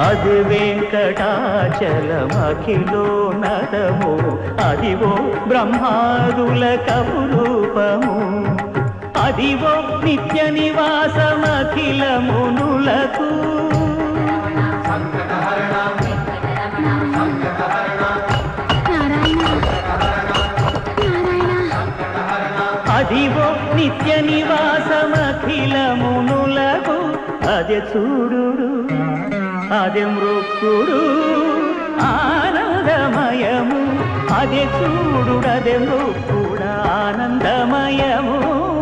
అది వెంకటాచలమఖిలో నదము అదివో బ్రహ్మాదుల కపురూపము. అదివో నిత్య నివాసమఖిల మునులకు నిత్య అదే చూడు అదే మృక్కుడు ఆనందమయము. అదే చూడు అదే మృక్కుడు ఆనందమయము.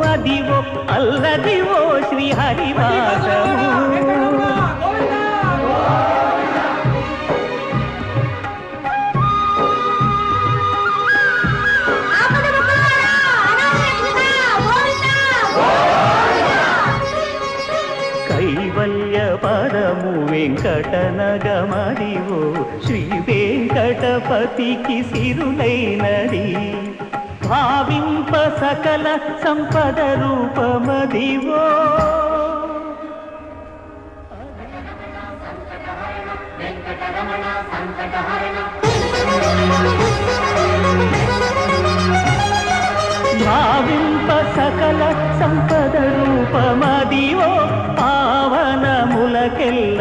అదివో అల్లదివో శ్రీ పదము శ్రీ వెంకటపతికి సిరులైనది. భావింప సకల సంపద రూపమదివో. భావింప సకల సంపద రూపమదివో. పావనములకెల్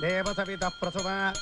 देवसविदप्रसुवा